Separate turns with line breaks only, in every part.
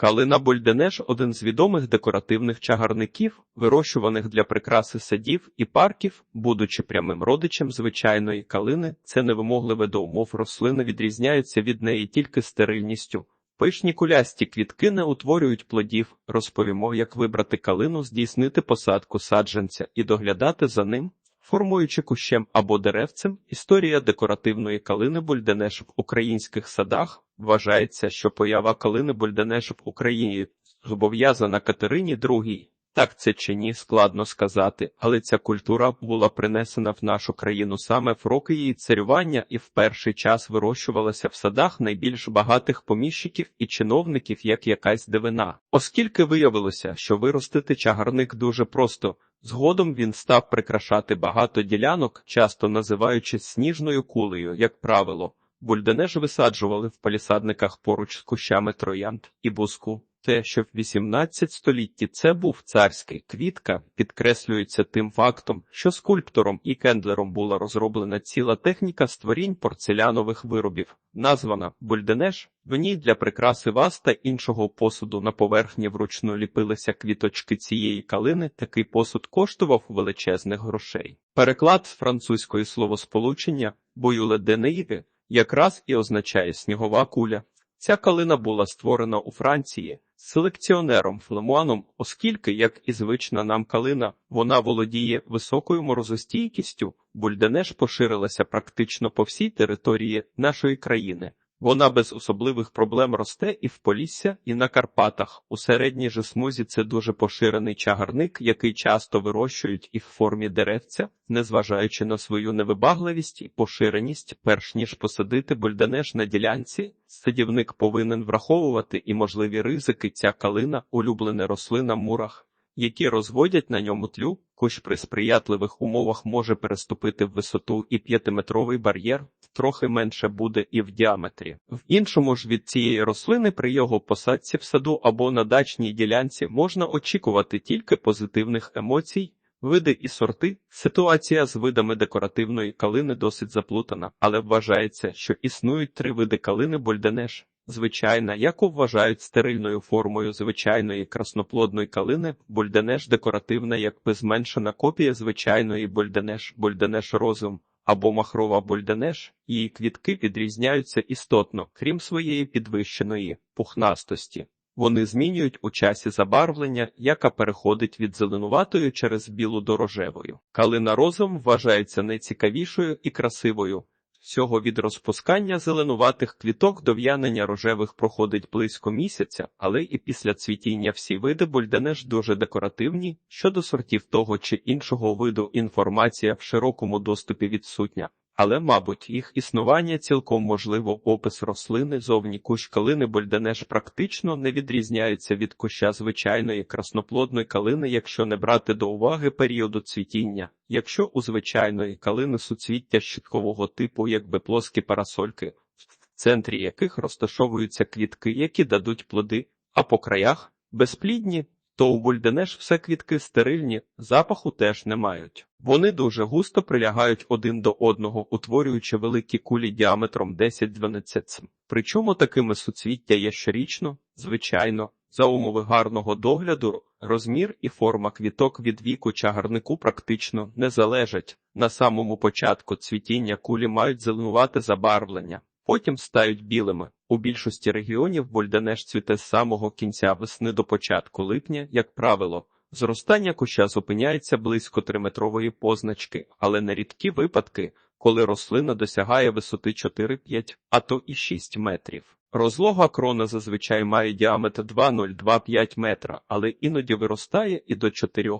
Калина Бульденеш – один з відомих декоративних чагарників, вирощуваних для прикраси садів і парків, будучи прямим родичем звичайної калини, це невимогливе до умов рослини відрізняються від неї тільки стерильністю. Пишні кулясті квітки не утворюють плодів. Розповімо, як вибрати калину, здійснити посадку саджанця і доглядати за ним, формуючи кущем або деревцем. Історія декоративної калини Бульденеш в українських садах вважається, що поява калини Бульденеш в Україні зобов'язана Катерині II. Так це чи ні, складно сказати, але ця культура була принесена в нашу країну саме в роки її царювання і в перший час вирощувалася в садах найбільш багатих поміщиків і чиновників як якась дивина. Оскільки виявилося, що виростити чагарник дуже просто, згодом він став прикрашати багато ділянок, часто називаючи сніжною кулею, як правило. Бульденеж висаджували в палісадниках поруч з кущами троянд і буску. Те, що в 18 столітті це був царський квітка, підкреслюється тим фактом, що скульптором і кендлером була розроблена ціла техніка створінь порцелянових виробів, названа бульденеш. В ній для прикраси ваз та іншого посуду на поверхні вручну ліпилися квіточки цієї калини. Такий посуд коштував величезних грошей. Переклад з французької словосполучення боюле денеїви якраз і означає снігова куля. Ця калина була створена у Франції селекціонером Флемуаном, оскільки, як і звична нам калина, вона володіє високою морозостійкістю, бульденеш поширилася практично по всій території нашої країни. Вона без особливих проблем росте і в Полісся, і на Карпатах. У середній же смузі це дуже поширений чагарник, який часто вирощують і в формі деревця, незважаючи на свою невибагливість і поширеність, перш ніж посадити бульденеш на ділянці, садівник повинен враховувати і можливі ризики. Ця калина, улюблена рослина мурах які розводять на ньому тлю, кущ при сприятливих умовах може переступити в висоту і п'ятиметровий бар'єр, трохи менше буде і в діаметрі. В іншому ж від цієї рослини при його посадці в саду або на дачній ділянці можна очікувати тільки позитивних емоцій. Види і сорти. Ситуація з видами декоративної калини досить заплутана, але вважається, що існують три види калини Больденеш. Звичайна, яку вважають стерильною формою звичайної красноплодної калини, бульденеш декоративна, якби зменшена копія звичайної бульденеш, бульденеш розум або махрова бульденеш, її квітки відрізняються істотно, крім своєї підвищеної пухнастості. Вони змінюють у часі забарвлення, яка переходить від зеленуватої через білу до рожевою. Калина розум вважається найцікавішою і красивою. Всього від розпускання зеленуватих квіток до в'янення рожевих проходить близько місяця, але і після цвітіння всі види бульденеш дуже декоративні. Щодо сортів того чи іншого виду інформація в широкому доступі відсутня. Але, мабуть, їх існування цілком можливо опис рослини зовні кущ калини Больденеш практично не відрізняється від куща звичайної красноплодної калини, якщо не брати до уваги періоду цвітіння. Якщо у звичайної калини суцвіття щиткового типу, якби плоскі парасольки, в центрі яких розташовуються квітки, які дадуть плоди, а по краях безплідні, то у бульденеш все квітки стерильні, запаху теж не мають. Вони дуже густо прилягають один до одного, утворюючи великі кулі діаметром 10-12 см. Причому такими суцвіття є щорічно, звичайно, за умови гарного догляду, розмір і форма квіток від віку чагарнику практично не залежать. На самому початку цвітіння кулі мають зеленувати забарвлення потім стають білими. У більшості регіонів бульденеш цвіте з самого кінця весни до початку липня, як правило. Зростання куща зупиняється близько триметрової позначки, але на рідкі випадки, коли рослина досягає висоти 4-5, а то і 6 метрів. Розлога крона зазвичай має діаметр 2,025 метра, але іноді виростає і до 4.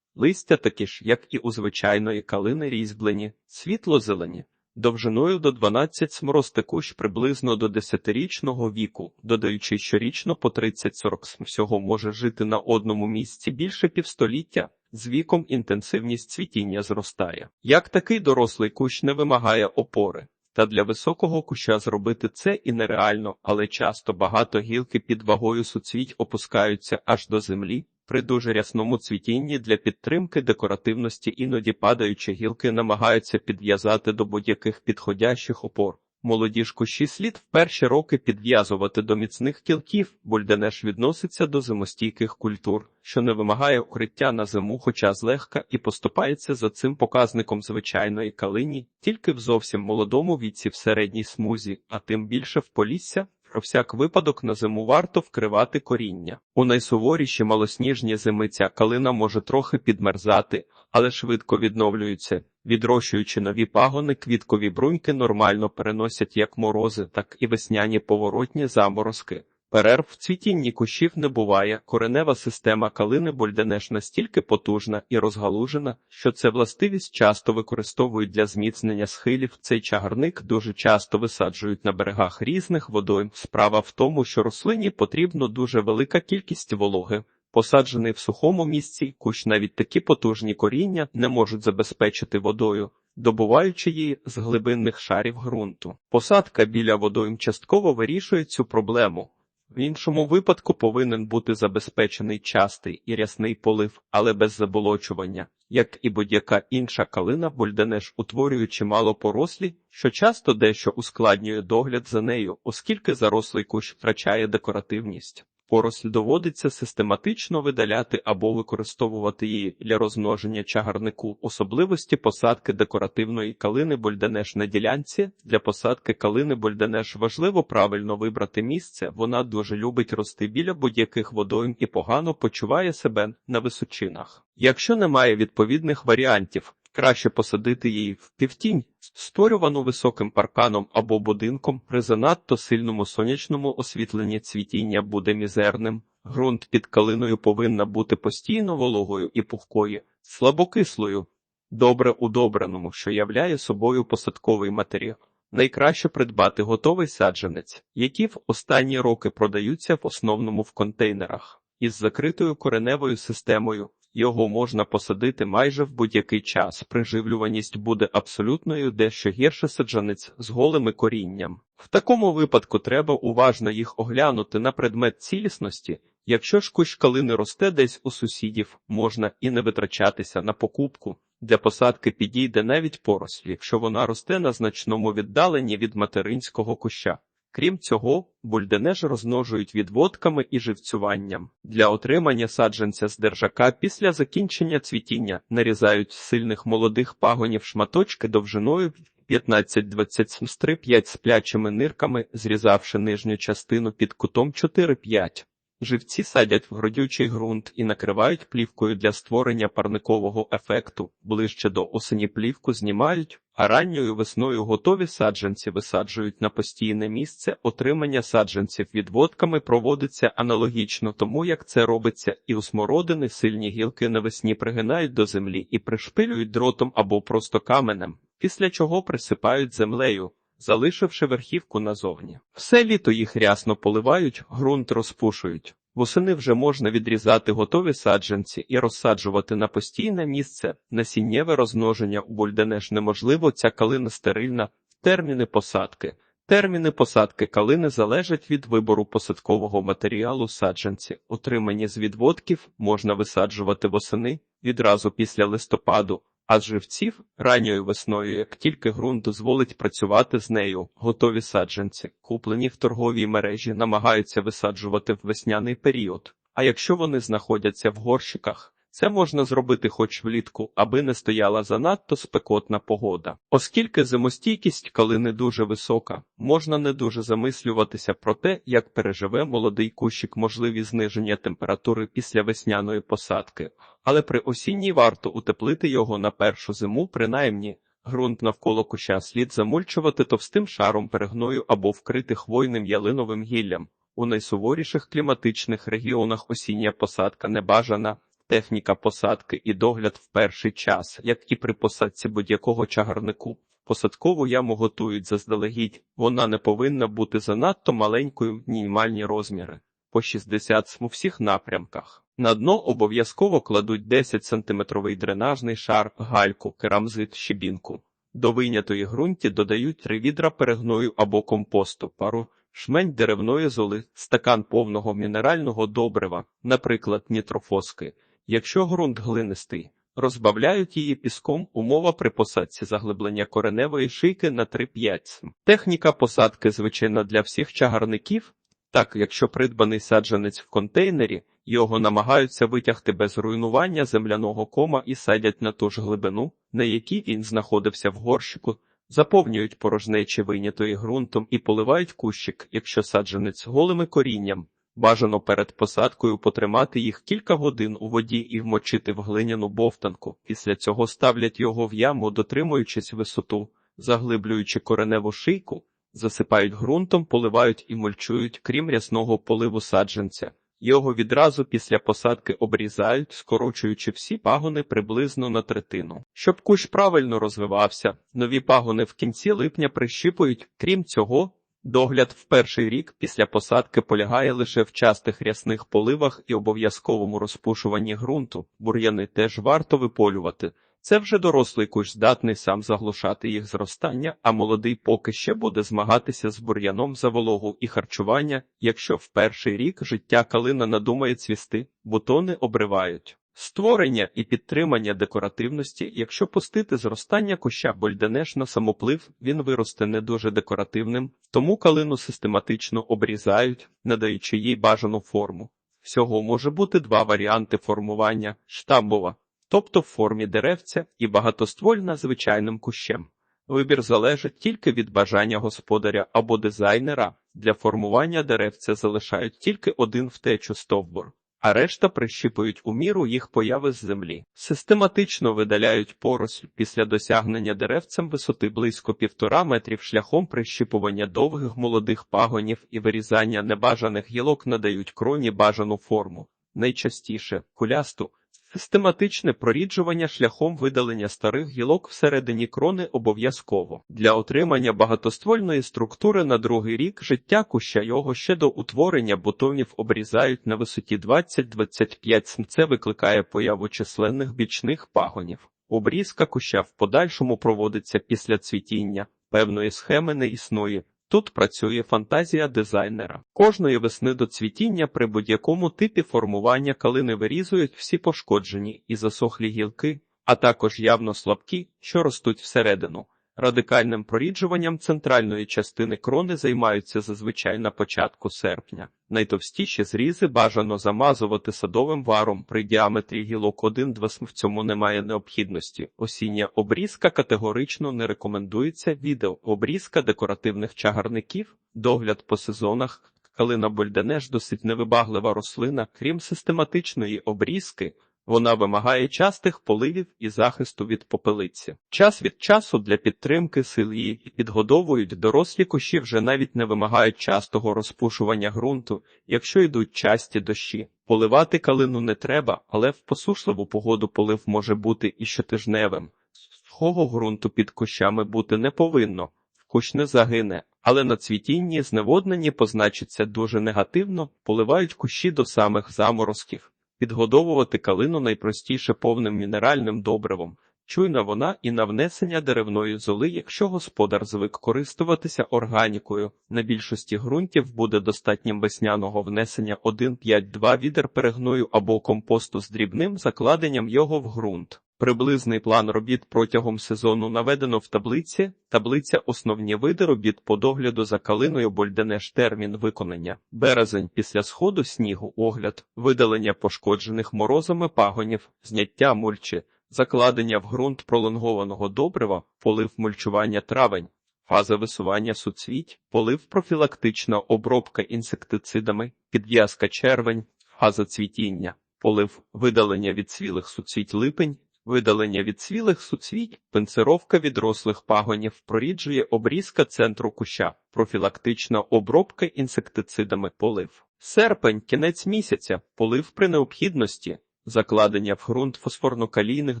Листя такі ж, як і у звичайної калини різьблені, світло-зелені довжиною до 12 сморости кущ приблизно до 10-річного віку, додаючи щорічно по 30-40 см всього може жити на одному місці більше півстоліття. З віком інтенсивність цвітіння зростає. Як такий дорослий кущ не вимагає опори, та для високого куща зробити це і нереально, але часто багато гілки під вагою суцвіть опускаються аж до землі, при дуже рясному цвітінні для підтримки декоративності іноді падаючі гілки намагаються підв'язати до будь-яких підходящих опор. Молоді ж кущі слід в перші роки підв'язувати до міцних кілків, бульденеш відноситься до зимостійких культур, що не вимагає укриття на зиму, хоча злегка і поступається за цим показником звичайної калині, тільки в зовсім молодому віці в середній смузі, а тим більше в полісся. Про всяк випадок на зиму варто вкривати коріння. У найсуворіші малосніжні зими ця калина може трохи підмерзати, але швидко відновлюється. Відрощуючи нові пагони, квіткові бруньки нормально переносять як морози, так і весняні поворотні заморозки. Перерв в цвітінні кущів не буває. Коренева система калини Больденеш настільки потужна і розгалужена, що це властивість часто використовують для зміцнення схилів. Цей чагарник дуже часто висаджують на берегах різних водойм. Справа в тому, що рослині потрібно дуже велика кількість вологи. Посаджений в сухому місці, кущ навіть такі потужні коріння не можуть забезпечити водою, добуваючи її з глибинних шарів ґрунту. Посадка біля водойм частково вирішує цю проблему. В іншому випадку повинен бути забезпечений частий і рясний полив, але без заболочування, як і будь-яка інша калина, бульденеш утворює чимало порослі, що часто дещо ускладнює догляд за нею, оскільки зарослий кущ втрачає декоративність. Поросль доводиться систематично видаляти або використовувати її для розмноження чагарнику. Особливості посадки декоративної калини бульденеш на ділянці. Для посадки калини бульденеш важливо правильно вибрати місце. Вона дуже любить рости біля будь-яких водойм і погано почуває себе на височинах. Якщо немає відповідних варіантів, краще посадити її в півтінь, створювану високим парканом або будинком, при занадто сильному сонячному освітленні цвітіння буде мізерним. Ґрунт під калиною повинна бути постійно вологою і пухкою, слабокислою, добре удобраному, що являє собою посадковий матеріал. Найкраще придбати готовий саджанець, які в останні роки продаються в основному в контейнерах із закритою кореневою системою. Його можна посадити майже в будь-який час. Приживлюваність буде абсолютною, дещо гірше саджанець з голими корінням. В такому випадку треба уважно їх оглянути на предмет цілісності. Якщо ж кущ калини росте десь у сусідів, можна і не витрачатися на покупку. Для посадки підійде навіть поросль, якщо вона росте на значному віддаленні від материнського куща. Крім цього, бульденеж розмножують відводками і живцюванням. Для отримання саджанця з держака після закінчення цвітіння нарізають з сильних молодих пагонів шматочки довжиною 15-20 см 5 з плячими нирками, зрізавши нижню частину під кутом 4-5. Живці садять в городючий ґрунт і накривають плівкою для створення парникового ефекту. Ближче до осені плівку знімають, а ранньою весною готові саджанці висаджують на постійне місце. Отримання саджанців відводками проводиться аналогічно тому, як це робиться, і у смородини сильні гілки навесні пригинають до землі і пришпилюють дротом або просто каменем, після чого присипають землею залишивши верхівку назовні. Все літо їх рясно поливають, ґрунт розпушують. Восени вже можна відрізати готові саджанці і розсаджувати на постійне місце. Насіннєве розмноження у бульденеш неможливо, ця калина стерильна, терміни посадки. Терміни посадки калини залежать від вибору посадкового матеріалу саджанці. Отримані з відводків можна висаджувати восени відразу після листопаду, а живців ранньою весною, як тільки ґрунт дозволить працювати з нею, готові саджанці, куплені в торговій мережі, намагаються висаджувати в весняний період. А якщо вони знаходяться в горщиках, це можна зробити хоч влітку, аби не стояла занадто спекотна погода. Оскільки зимостійкість калини дуже висока, можна не дуже замислюватися про те, як переживе молодий кущик можливі зниження температури після весняної посадки, але при осінній варто утеплити його на першу зиму, принаймні. Грунт навколо куща слід замульчувати товстим шаром перегною або вкрити хвойним ялиновим гіллям. У найсуворіших кліматичних регіонах осіння посадка не бажана, Техніка посадки і догляд в перший час, як і при посадці будь-якого чагарнику. Посадкову яму готують заздалегідь, вона не повинна бути занадто маленькою в мінімальні розміри по 60 см у всіх напрямках. На дно обов'язково кладуть 10 сантиметровий дренажний шар, гальку, керамзит, щебінку. До вийнятої ґрунті додають 3 відра перегною або компосту, пару шмень деревної золи, стакан повного мінерального добрива, наприклад, нітрофоски. Якщо ґрунт глинистий, Розбавляють її піском. Умова при посадці заглиблення кореневої шийки на 3-5 см. Техніка посадки звичайна для всіх чагарників. Так, якщо придбаний саджанець в контейнері, його намагаються витягти без руйнування земляного кома і садять на ту ж глибину, на якій він знаходився в горщику, заповнюють порожнечі вийнятої ґрунтом і поливають кущик, якщо саджанець голими корінням. Бажано перед посадкою потримати їх кілька годин у воді і вмочити в глиняну бовтанку. Після цього ставлять його в яму, дотримуючись висоту, заглиблюючи кореневу шийку, засипають ґрунтом, поливають і мульчують, крім рясного поливу саджанця. Його відразу після посадки обрізають, скорочуючи всі пагони приблизно на третину. Щоб кущ правильно розвивався, нові пагони в кінці липня прищипують. Крім цього, догляд в перший рік після посадки полягає лише в частих рясних поливах і обов'язковому розпушуванні ґрунту. Бур'яни теж варто виполювати. Це вже дорослий кущ здатний сам заглушати їх зростання, а молодий поки ще буде змагатися з бур'яном за вологу і харчування, якщо в перший рік життя калина надумає цвісти, бутони обривають. Створення і підтримання декоративності, якщо пустити зростання куща больденеш на самоплив, він виросте не дуже декоративним, тому калину систематично обрізають, надаючи їй бажану форму. Всього може бути два варіанти формування штамбова тобто в формі деревця і багатоствольна звичайним кущем. Вибір залежить тільки від бажання господаря або дизайнера. Для формування деревця залишають тільки один втечу стовбур, а решта прищіпують у міру їх появи з землі. Систематично видаляють поросль після досягнення деревцем висоти близько півтора метрів шляхом прищіпування довгих молодих пагонів і вирізання небажаних гілок надають кроні бажану форму, найчастіше кулясту. Систематичне проріджування шляхом видалення старих гілок всередині крони обов'язково для отримання багатоствольної структури на другий рік життя куща його ще до утворення бутонів обрізають на висоті 20-25 см. Це викликає появу численних бічних пагонів. Обрізка куща в подальшому проводиться після цвітіння. Певної схеми не існує. Тут працює фантазія дизайнера. Кожної весни до цвітіння при будь-якому типі формування калини вирізують всі пошкоджені і засохлі гілки, а також явно слабкі, що ростуть всередину. Радикальним проріджуванням центральної частини крони займаються зазвичай на початку серпня. Найтовстіші зрізи бажано замазувати садовим варом при діаметрі гілок 1-2 см. В цьому немає необхідності. Осіння обрізка категорично не рекомендується. Відео обрізка декоративних чагарників, догляд по сезонах. Калина Больденеш досить невибаглива рослина, крім систематичної обрізки. Вона вимагає частих поливів і захисту від попелиці. Час від часу для підтримки сил її підгодовують дорослі кущі вже навіть не вимагають частого розпушування ґрунту, якщо йдуть часті дощі. Поливати калину не треба, але в посушливу погоду полив може бути і щотижневим. Сухого ґрунту під кущами бути не повинно, кущ не загине, але на цвітінні зневоднені позначиться дуже негативно, поливають кущі до самих заморозків. Підгодовувати калину найпростіше повним мінеральним добривом. Чуйна вона і на внесення деревної золи, якщо господар звик користуватися органікою. На більшості ґрунтів буде достатнім весняного внесення 1,5-2 відер перегною або компосту з дрібним закладенням його в ґрунт. Приблизний план робіт протягом сезону наведено в таблиці. Таблиця основні види робіт по догляду за калиною Больденеш. Термін виконання. Березень після сходу снігу огляд, видалення пошкоджених морозами пагонів, зняття мульчі, закладення в ґрунт пролонгованого добрива, полив мульчування травень, фаза висування суцвіть, полив профілактична обробка інсектицидами, підв'язка червень, фаза цвітіння, полив видалення від цвілих суцвіть липень, Видалення від цвілих суцвіть, пенсировка відрослих пагонів, проріджує обрізка центру куща, профілактична обробка інсектицидами полив. Серпень, кінець місяця, полив при необхідності, закладення в ґрунт фосфорно-калійних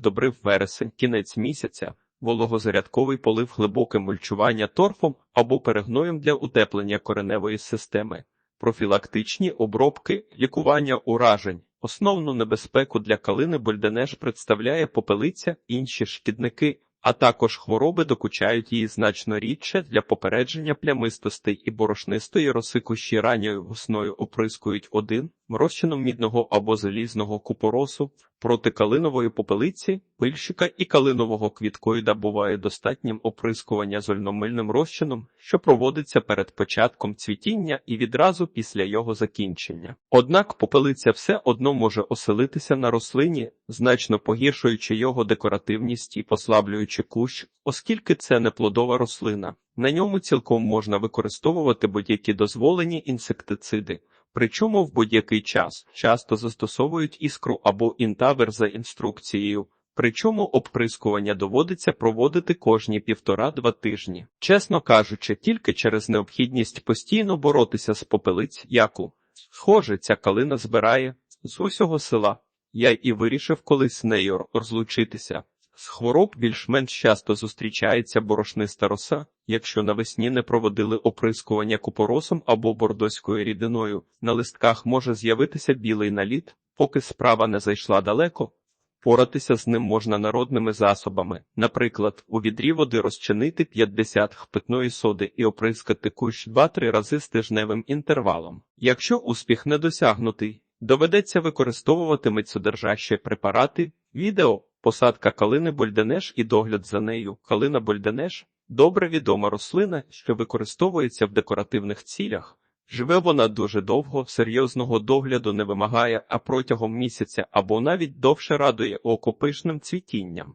добрив вересень, кінець місяця, вологозарядковий полив глибоке мульчування торфом або перегноєм для утеплення кореневої системи, профілактичні обробки, лікування уражень. Основну небезпеку для калини бульденеж представляє попелиця, інші шкідники, а також хвороби докучають її значно рідше для попередження плямистостей і борошнистої роси кущі ранньою весною оприскують один розчином мідного або залізного купоросу, Проти калинової попелиці, пильщика і калинового квіткоїда буває достатнім оприскування зольномильним розчином, що проводиться перед початком цвітіння і відразу після його закінчення. Однак попелиця все одно може оселитися на рослині, значно погіршуючи його декоративність і послаблюючи кущ, оскільки це не плодова рослина. На ньому цілком можна використовувати будь-які дозволені інсектициди. Причому в будь-який час часто застосовують іскру або інтавер за інструкцією. Причому обприскування доводиться проводити кожні півтора-два тижні. Чесно кажучи, тільки через необхідність постійно боротися з попелиць, яку, схоже, ця калина збирає з усього села. Я і вирішив колись з нею розлучитися. З хвороб більш-менш часто зустрічається борошниста роса, якщо навесні не проводили оприскування купоросом або бордоською рідиною. На листках може з'явитися білий наліт, поки справа не зайшла далеко. Поратися з ним можна народними засобами, наприклад, у відрі води розчинити 50 х питної соди і оприскати кущ 2-3 рази з тижневим інтервалом. Якщо успіх не досягнутий, доведеться використовувати мицьодержащі препарати, відео, посадка калини Больденеш і догляд за нею. Калина Больденеш – добре відома рослина, що використовується в декоративних цілях. Живе вона дуже довго, серйозного догляду не вимагає, а протягом місяця або навіть довше радує око пишним цвітінням.